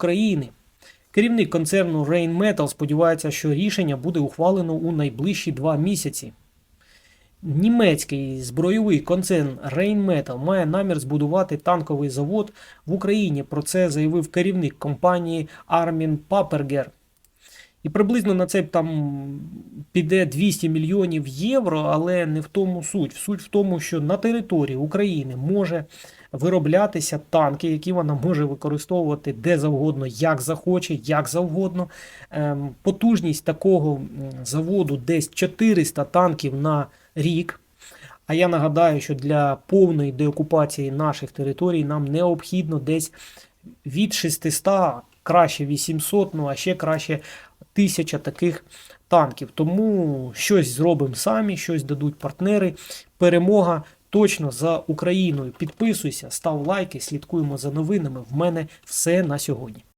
України. Керівник концерну Rheinmetall сподівається, що рішення буде ухвалено у найближчі два місяці. Німецький збройовий концерн Rheinmetall має намір збудувати танковий завод в Україні. Про це заявив керівник компанії Армін Папергер. І приблизно на це там піде 200 мільйонів євро, але не в тому суть. Суть в тому, що на території України може вироблятися танки, які вона може використовувати де завгодно, як захоче, як завгодно. Ем, Потужність такого заводу десь 400 танків на рік. А я нагадаю, що для повної деокупації наших територій нам необхідно десь від 600, краще 800, ну а ще краще 1000 таких танків. Тому щось зробимо самі, щось дадуть партнери. Перемога точно за Україною. Підписуйся, став лайки, слідкуємо за новинами. В мене все на сьогодні.